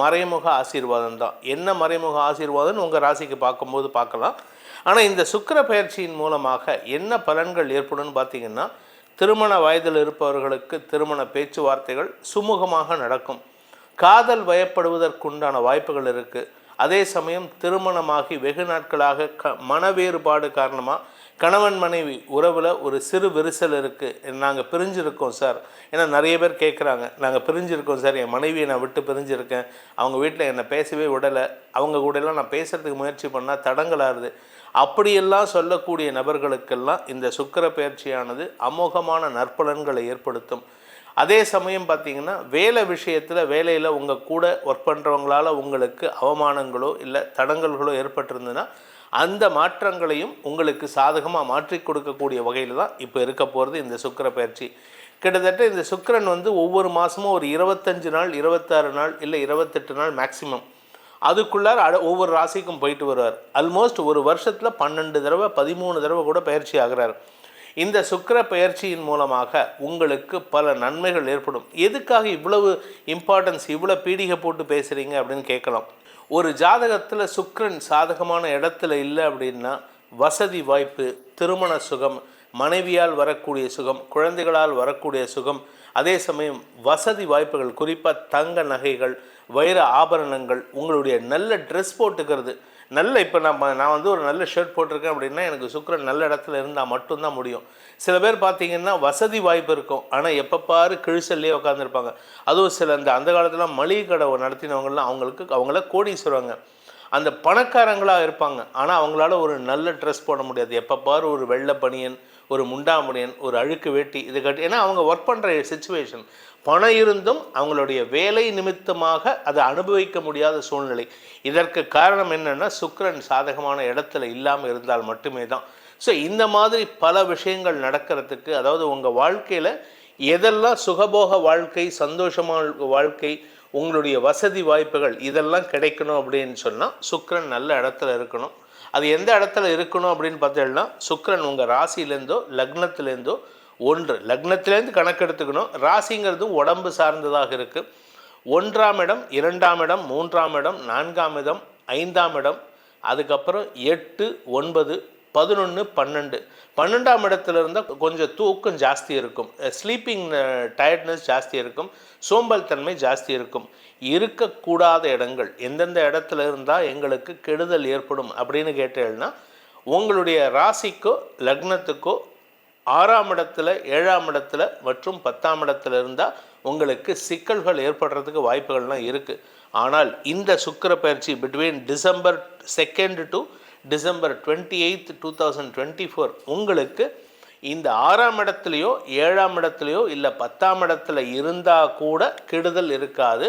மறைமுக ஆசீர்வாதம் தான். என்ன மறைமுக ஆசீர்வாதம்னு உங்கள் ராசிக்கு பார்க்கும்போது பார்க்கலாம். ஆனால் இந்த சுக்கிர பயிற்சியின் மூலமாக என்ன பலன்கள் ஏற்படும்னு பார்த்தீங்கன்னா திருமண வயதில் இருப்பவர்களுக்கு திருமண பேச்சுவார்த்தைகள் சுமூகமாக நடக்கும். காதல் வயப்படுவதற்குண்டான வாய்ப்புகள் இருக்குது அதே சமயம் திருமணமாகி வெகு நாட்களாக க மன வேறுபாடு காரணமாக கணவன் மனைவி உறவில் ஒரு சிறு விரிசல் இருக்குது நாங்கள் பிரிஞ்சிருக்கோம் சார். ஏன்னா நிறைய பேர் கேட்குறாங்க நாங்கள் பிரிஞ்சிருக்கோம் சார். என் மனைவியை நான் விட்டு பிரிஞ்சிருக்கேன். அவங்க வீட்டில் என்னை பேசவே விடலை. அவங்க கூடலாம் நான் பேசுகிறதுக்கு முயற்சி பண்ணால் தடங்கலாகுது அப்படியெல்லாம் சொல்லக்கூடிய நபர்களுக்கெல்லாம் இந்த சுக்கிர பயிற்சியானது அமோகமான நற்பலன்களை ஏற்படுத்தும். அதே சமயம் பார்த்தீங்கன்னா வேலை விஷயத்தில் வேலையில் உங்கள் கூட ஒர்க் பண்ணுறவங்களால உங்களுக்கு அவமானங்களோ இல்லை தடங்கல்களோ ஏற்பட்டிருந்ததுன்னா அந்த மாற்றங்களையும் உங்களுக்கு சாதகமாக மாற்றி கொடுக்கக்கூடிய வகையில் தான் இப்போ இருக்க போகிறது இந்த சுக்கிர பயிற்சி. கிட்டத்தட்ட இந்த சுக்கிரன் வந்து ஒவ்வொரு மாதமும் ஒரு இருபத்தஞ்சு நாள் இருபத்தாறு நாள் இல்லை இருபத்தெட்டு நாள் மேக்ஸிமம் அதுக்குள்ளார அட ஒவ்வொரு ராசிக்கும் போயிட்டு வருவார். ஆல்மோஸ்ட் ஒரு வருஷத்தில் பன்னெண்டு தடவை பதிமூணு தடவை கூட பயிற்சி ஆகிறார். இந்த சுக்கிர பயிற்சியின் மூலமாக உங்களுக்கு பல நன்மைகள் ஏற்படும். எதுக்காக இவ்வளவு இம்பார்ட்டன்ஸ் இவ்வளோ பீடிகை போட்டு பேசுகிறீங்க அப்படின்னு கேட்கலாம். ஒரு ஜாதகத்தில் சுக்ரன் சாதகமான இடத்துல இல்லை அப்படின்னா வசதி வாய்ப்பு திருமண சுகம் மனைவியால் வரக்கூடிய சுகம் குழந்தைகளால் வரக்கூடிய சுகம் அதே சமயம் வசதி வாய்ப்புகள் குறிப்பாக தங்க நகைகள் வைர ஆபரணங்கள் உங்களுடைய நல்ல ட்ரெஸ் போட்டுக்கிறது நல்ல இப்போ நம்ம நான் வந்து ஒரு நல்ல ஷர்ட் போட்டிருக்கேன் அப்படின்னா எனக்கு சுக்கரன் நல்ல இடத்துல இருந்தால் மட்டும்தான் முடியும். சில பேர் பார்த்தீங்கன்னா வசதி வாய்ப்பு இருக்கும். ஆனால் எப்போ பாரு கிழிசல்லையே உட்காந்துருப்பாங்க அதுவும் சில இந்த அந்த காலத்தில் மளிகை கடை நடத்தினவங்கலாம் அவங்களுக்கு அவங்கள கோடீஸ்வரங்க. அந்த பணக்காரங்களாக இருப்பாங்க. ஆனால் அவங்களால ஒரு நல்ல ட்ரெஸ் போட முடியாது. எப்போ பாரு ஒரு வெள்ளை பனியன் ஒரு முண்டாமணியன் ஒரு அழுக்கு வேட்டி இது கட்டி ஏன்னா அவங்க ஒர்க் பண்ணுற சுச்சுவேஷன் பணம் இருந்தும் அவங்களுடைய வேலை நிமித்தமாக அதை அனுபவிக்க முடியாத சூழ்நிலை. இதற்கு காரணம் என்னென்னா சுக்கரன் சாதகமான இடத்துல இல்லாமல் இருந்தால் மட்டுமே தான். ஸோ இந்த மாதிரி பல விஷயங்கள் நடக்கிறதுக்கு அதாவது உங்கள் வாழ்க்கையில் எதெல்லாம் சுகபோக வாழ்க்கை சந்தோஷமான வாழ்க்கை உங்களுடைய வசதி வாய்ப்புகள் இதெல்லாம் கிடைக்கணும் அப்படின்னு சொன்னால் சுக்கரன் நல்ல இடத்துல இருக்கணும். அது எந்த இடத்துல இருக்கணும் அப்படின்னு பார்த்தீங்கன்னா சுக்கரன் உங்கள் ராசியிலேருந்தோ லக்னத்துலேருந்தோ ஒன்று லக்னத்திலேருந்து கணக்கெடுத்துக்கணும் ராசிங்கிறது உடம்பு சார்ந்ததாக இருக்குது ஒன்றாம் இடம் இரண்டாம் இடம் மூன்றாம் இடம் நான்காம் இடம் ஐந்தாம் இடம் அதுக்கப்புறம் எட்டு ஒன்பது பதினொன்று பன்னெண்டு. பன்னெண்டாம் இடத்துல இருந்தால் கொஞ்சம் தூக்கம் ஜாஸ்தி இருக்கும். ஸ்லீப்பிங் டயர்ட்னஸ் ஜாஸ்தி இருக்கும். சோம்பல் தன்மை ஜாஸ்தி இருக்கும். இருக்கக்கூடாத இடங்கள் எந்தெந்த இடத்துல இருந்தால் எங்களுக்கு கெடுதல் ஏற்படும் அப்படின்னு கேட்டேன்னா உங்களுடைய ராசிக்கோ லக்னத்துக்கோ ஆறாம் இடத்துல ஏழாம் இடத்துல மற்றும் பத்தாம் இடத்துல இருந்தால் உங்களுக்கு சிக்கல்கள் ஏற்படுறதுக்கு வாய்ப்புகள்லாம் இருக்குது ஆனால் இந்த சுக்கிர பயிற்சி between December second to December twenty eighth two thousand twenty four உங்களுக்கு இந்த ஆறாம் இடத்துலையோ ஏழாம் இடத்துலையோ இல்லை பத்தாம் இடத்துல இருந்தால் கூட கெடுதல் இருக்காது.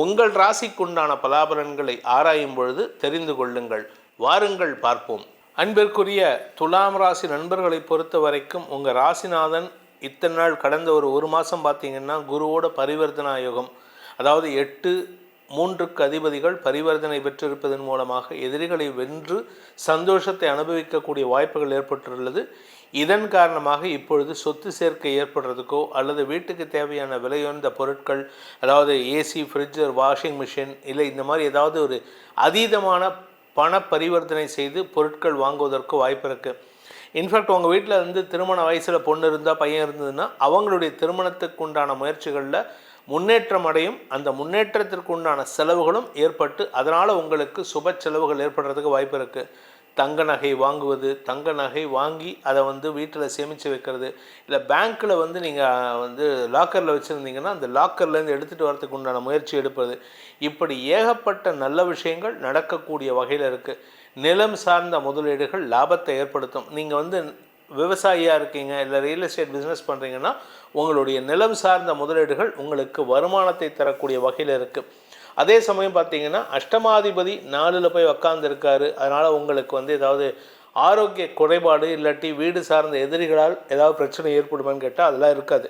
உங்கள் ராசிக்குண்டான பலாபலன்களை ஆராயும் பொழுது தெரிந்து கொள்ளுங்கள். வாருங்கள் பார்ப்போம். அன்பிற்குரிய துலாம் ராசி நண்பர்களை பொறுத்த வரைக்கும் உங்கள் ராசிநாதன் இத்தனை நாள் கடந்த ஒரு ஒரு மாதம் பார்த்தீங்கன்னா குருவோட பரிவர்த்தனா யோகம் அதாவது எட்டு மூன்றுக்கு அதிபதிகள் பரிவர்த்தனை பெற்றிருப்பதன் மூலமாக எதிரிகளை வென்று சந்தோஷத்தை அனுபவிக்கக்கூடிய வாய்ப்புகள் ஏற்பட்டுள்ளது. இதன் காரணமாக இப்பொழுது சொத்து சேர்க்கை ஏற்படுறதுக்கோ அல்லது வீட்டுக்கு தேவையான விலையுயர்ந்த பொருட்கள் அதாவது ஏசி ஃப்ரிட்ஜர் வாஷிங் மிஷின் இல்லை இந்த மாதிரி ஏதாவது ஒரு அதீதமான பண பரிவர்த்தனை செய்து பொருட்கள் வாங்குவதற்கோ வாய்ப்பு இருக்குது இன்ஃபேக்ட் உங்கள் வீட்டில் வந்து திருமண வயசில் பொண்ணு இருந்தால் பையன் இருந்ததுன்னா அவங்களுடைய திருமணத்துக்கு உண்டான முயற்சிகளில் முன்னேற்றம் அடையும். அந்த முன்னேற்றத்திற்கு உண்டான செலவுகளும் ஏற்பட்டு அதனால் உங்களுக்கு சுப செலவுகள் ஏற்படுறதுக்கு வாய்ப்பு இருக்குது தங்க நகை வாங்குவது தங்க நகை வாங்கி அதை வந்து வீட்டில் சேமித்து வைக்கிறது. இல்லை பேங்க்கில் வந்து நீங்கள் வந்து லாக்கரில் வச்சுருந்தீங்கன்னா அந்த லாக்கர்லேருந்து எடுத்துகிட்டு வரதுக்கு உண்டான முயற்சி எடுப்பது. இப்படி ஏகப்பட்ட நல்ல விஷயங்கள் நடக்கக்கூடிய வகையில் இருக்குது நிலம் சார்ந்த முதலீடுகள் லாபத்தை ஏற்படுத்தும். நீங்கள் வந்து விவசாயியாக இருக்கீங்க இல்லை ரியல் எஸ்டேட் பிஸ்னஸ் பண்ணுறீங்கன்னா உங்களுடைய நிலம் சார்ந்த முதலீடுகள் உங்களுக்கு வருமானத்தை தரக்கூடிய வகையில் இருக்குது அதே சமயம் பார்த்தீங்கன்னா அஷ்டமாதிபதி நாலில் போய் உக்காந்துருக்காரு. அதனால் உங்களுக்கு வந்து ஏதாவது ஆரோக்கிய குறைபாடு இல்லாட்டி வீடு சார்ந்த எதிரிகளால் ஏதாவது பிரச்சனை ஏற்படுமான்னு கேட்டால் அதெல்லாம் இருக்காது.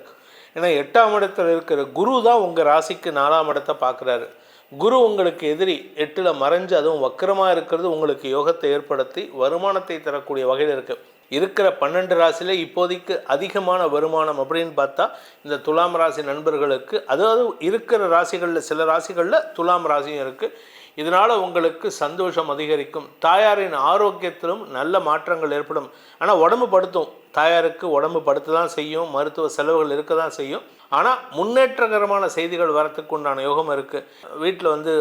ஏன்னா எட்டாம் இடத்துல இருக்கிற குரு தான் உங்கள் ராசிக்கு நாலாம் இடத்தை பார்க்குறாரு. குரு உங்களுக்கு எதிரி எட்டில் மறைஞ்சு அதுவும் வக்கரமாக இருக்கிறது உங்களுக்கு யோகத்தை ஏற்படுத்தி வருமானத்தை தரக்கூடிய வகையில் இருக்குது இருக்கிற பன்னெண்டு ராசியில் இப்போதைக்கு அதிகமான வருமானம் அப்படின்னு பார்த்தா இந்த துலாம் ராசி நண்பர்களுக்கு அதாவது இருக்கிற ராசிகளில் சில ராசிகளில் துலாம் ராசியும் இருக்குது இதனால் உங்களுக்கு சந்தோஷம் அதிகரிக்கும். தாயாரின் ஆரோக்கியத்திலும் நல்ல மாற்றங்கள் ஏற்படும். ஆனால் உடம்பு படுத்தும். தாயாருக்கு உடம்பு படுத்து தான் செய்யும். மருத்துவ செலவுகள் இருக்க தான் செய்யும். ஆனால் முன்னேற்றகரமான செய்திகள் வரத்துக்கு உண்டான யோகம் இருக்குது வீட்டில் வந்து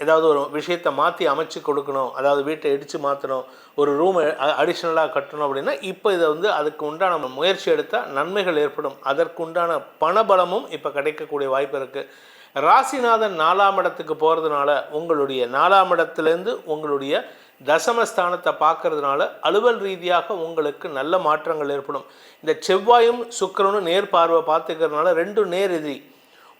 ஏதாவது ஒரு விஷயத்தை மாற்றி அமைச்சு கொடுக்கணும். அதாவது வீட்டை இடித்து மாற்றணும் ஒரு ரூம் அடிஷ்னலாக கட்டணும் அப்படின்னா இப்போ இதை வந்து அதுக்கு உண்டான முயற்சி எடுத்தால் நன்மைகள் ஏற்படும். அதற்கு உண்டான பணபலமும் இப்போ கிடைக்கக்கூடிய வாய்ப்பு இருக்குது ராசிநாதன் நாலாம் இடத்துக்கு போகிறதுனால உங்களுடைய நாலாம் இடத்துலேருந்து உங்களுடைய தசமஸ்தானத்தை பார்க்கறதுனால அலுவல் ரீதியாக உங்களுக்கு நல்ல மாற்றங்கள் ஏற்படும். இந்த செவ்வாயும் சுக்கரனும் நேர் பார்வை பார்த்துக்கிறதுனால ரெண்டும் நேர் எதிரி.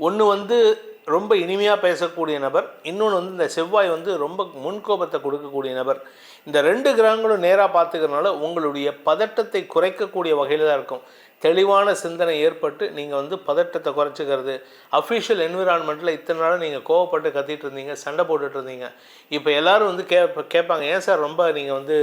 ஒன்று வந்து ரொம்ப இனிமையாக பேசக்கூடிய நபர் இன்னொன்று வந்து இந்த செவ்வாய் வந்து ரொம்ப முன்கோபத்தை கொடுக்கக்கூடிய நபர். இந்த ரெண்டு கிரகங்களும் நேராக பார்த்துக்கிறனால உங்களுடைய பதட்டத்தை குறைக்கக்கூடிய வகையில் தான் இருக்கும். தெளிவான சிந்தனை ஏற்பட்டு நீங்கள் வந்து பதட்டத்தை குறைச்சிக்கிறது. அஃபிஷியல் என்விரான்மெண்ட்டில் இத்தனை நாளாக நீங்கள் கோவப்பட்டு கத்திட்டு இருந்தீங்க சண்டை போட்டுட்டு இருந்தீங்க. இப்போ எல்லோரும் வந்து கே கேட்பாங்க ஏன் சார் ரொம்ப நீங்கள் வந்து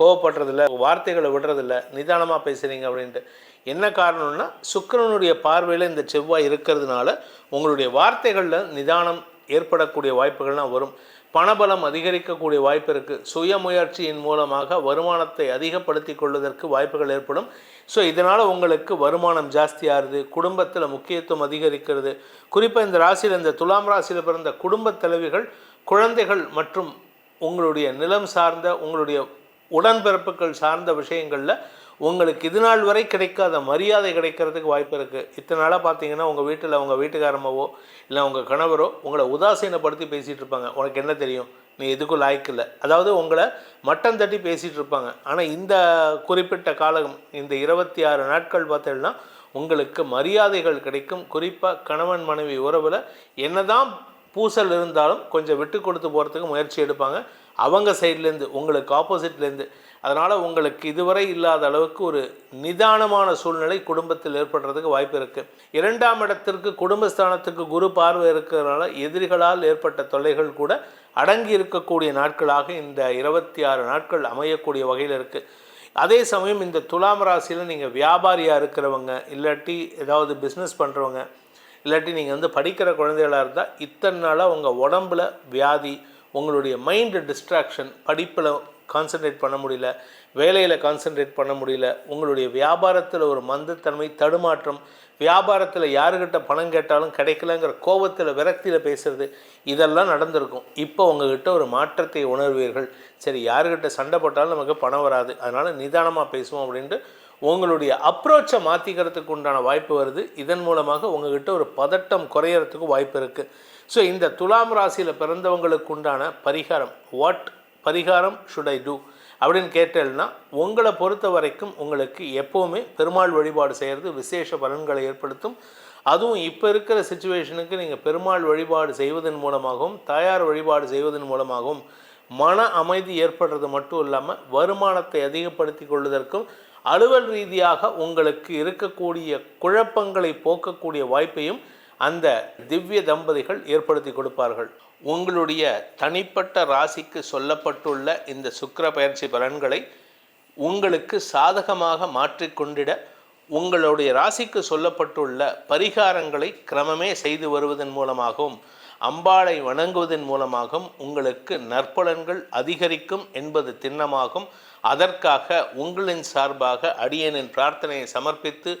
கோவப்படுறதில்ல வார்த்தைகளை விடுறதில்ல நிதானமாக பேசுகிறீங்க அப்படின்ட்டு. என்ன காரணம்னா சுக்கரனுடைய பார்வையில் இந்த செவ்வாய் இருக்கிறதுனால உங்களுடைய வார்த்தைகளில் நிதானம் ஏற்படக்கூடிய வாய்ப்புகள்லாம் வரும். பணபலம் அதிகரிக்கக்கூடிய வாய்ப்பு இருக்குது சுய முயற்சியின் மூலமாக வருமானத்தை அதிகப்படுத்தி கொள்வதற்கு வாய்ப்புகள் ஏற்படும். ஸோ இதனால் உங்களுக்கு வருமானம் ஜாஸ்தியாகுது குடும்பத்தில் முக்கியத்துவம் அதிகரிக்கிறது. குறிப்பாக இந்த ராசியில் இந்த துலாம் ராசியில் பிறந்த குடும்பத் தலைவிகள் குழந்தைகள் மற்றும் உங்களுடைய நிலம் சார்ந்த உங்களுடைய உடன்பிறப்புகள் சார்ந்த விஷயங்களில் உங்களுக்கு இது நாள் வரை கிடைக்காத மரியாதை கிடைக்கிறதுக்கு வாய்ப்பு இருக்குது இத்தனை நாளாக பார்த்தீங்கன்னா உங்கள் வீட்டில் உங்கள் வீட்டுக்காரமாவோ இல்லை உங்கள் கணவரோ உங்களை உதாசீனப்படுத்தி பேசிகிட்டு இருப்பாங்க. உனக்கு என்ன தெரியும்? நீ எதுக்கும் லாய்க்கு இல்லை. அதாவது உங்களை மட்டம் தட்டி பேசிகிட்டு இருப்பாங்க. ஆனால் இந்த குறிப்பிட்ட காலம் இந்த இருபத்தி ஆறு நாட்கள் பார்த்தீங்கன்னா உங்களுக்கு மரியாதைகள் கிடைக்கும். குறிப்பாக கணவன் மனைவி உறவில் என்னதான் பூசல் இருந்தாலும் கொஞ்சம் விட்டு கொடுத்து போகிறதுக்கு முயற்சி எடுப்பாங்க. அவங்க சைட்லேருந்து உங்களுக்கு ஆப்போசிட்லேருந்து அதனால் உங்களுக்கு இதுவரை இல்லாத அளவுக்கு ஒரு நிதானமான சூழ்நிலை குடும்பத்தில் ஏற்படுறதுக்கு வாய்ப்பு இருக்குது இரண்டாம் இடத்திற்கு குடும்பஸ்தானத்துக்கு குரு பார்வை இருக்கிறதுனால எதிரிகளால் ஏற்பட்ட தொல்லைகள் கூட அடங்கி இருக்கக்கூடிய நாட்களாக இந்த இருபத்தி ஆறு நாட்கள் அமையக்கூடிய வகையில் இருக்குது அதே சமயம் இந்த துலாம் ராசியில் நீங்கள் வியாபாரியாக இருக்கிறவங்க இல்லாட்டி ஏதாவது பிஸ்னஸ் பண்ணுறவங்க இல்லாட்டி நீங்கள் வந்து படிக்கிற குழந்தைகளாக இருந்தால் இத்தனை நாளாக உங்கள் உடம்புல வியாதி உங்களுடைய மைண்டு டிஸ்ட்ராக்ஷன் படிப்பில் கான்சன்ட்ரேட் பண்ண முடியல வேலையில் கான்சென்ட்ரேட் பண்ண முடியல உங்களுடைய வியாபாரத்தில் ஒரு மந்தத்தன்மை தடுமாற்றம் வியாபாரத்தில் யாருக்கிட்ட பணம் கேட்டாலும் கிடைக்கலங்கிற கோபத்தில் விரக்தியில் பேசுகிறது இதெல்லாம் நடந்திருக்கும். இப்போ உங்ககிட்ட ஒரு மாற்றத்தை உணர்வீர்கள். சரி யாருக்கிட்ட சண்டை போட்டாலும் நமக்கு பணம் வராது. அதனால் நிதானமாக பேசுவோம் அப்படின்ட்டு உங்களுடைய அப்ரோச்சை மாற்றிக்கிறதுக்கு உண்டான வாய்ப்பு வருது. இதன் மூலமாக உங்ககிட்ட ஒரு பதட்டம் குறையறதுக்கு வாய்ப்பு இருக்குது ஸோ இந்த துலாம் ராசியில் பிறந்தவங்களுக்கு உண்டான பரிகாரம் வாட் பரிகாரம் ஷுட் ஐ டூ அப்படின்னு கேட்டேன்னா உங்களை பொறுத்த வரைக்கும் உங்களுக்கு எப்போவுமே பெருமாள் வழிபாடு செய்கிறது விசேஷ பலன்களை ஏற்படுத்தும். அதுவும் இப்போ இருக்கிற சுச்சுவேஷனுக்கு நீங்கள் பெருமாள் வழிபாடு செய்வதன் மூலமாகவும் தாயார் வழிபாடு செய்வதன் மூலமாகவும் மன அமைதி ஏற்படுறது மட்டும் இல்லாமல் வருமானத்தை அதிகப்படுத்தி கொள்வதற்கும் அலுவல் ரீதியாக உங்களுக்கு இருக்கக்கூடிய குழப்பங்களை போக்கக்கூடிய வாய்ப்பையும் அந்த திவ்ய தம்பதிகள் ஏற்படுத்தி கொடுப்பார்கள். உங்களுடைய தனிப்பட்ட ராசிக்கு சொல்லப்பட்டுள்ள இந்த சுக்கர பயிற்சி பலன்களை உங்களுக்கு சாதகமாக மாற்றிக்கொண்டிட உங்களுடைய ராசிக்கு சொல்லப்பட்டுள்ள பரிகாரங்களை கிரமமே செய்து வருவதன் மூலமாகவும் அம்பாளை வணங்குவதன் மூலமாகவும் உங்களுக்கு நற்பலன்கள் அதிகரிக்கும் என்பது திண்ணமாகும். அதற்காக உங்களின் சார்பாக அடியனின் பிரார்த்தனையை சமர்ப்பித்து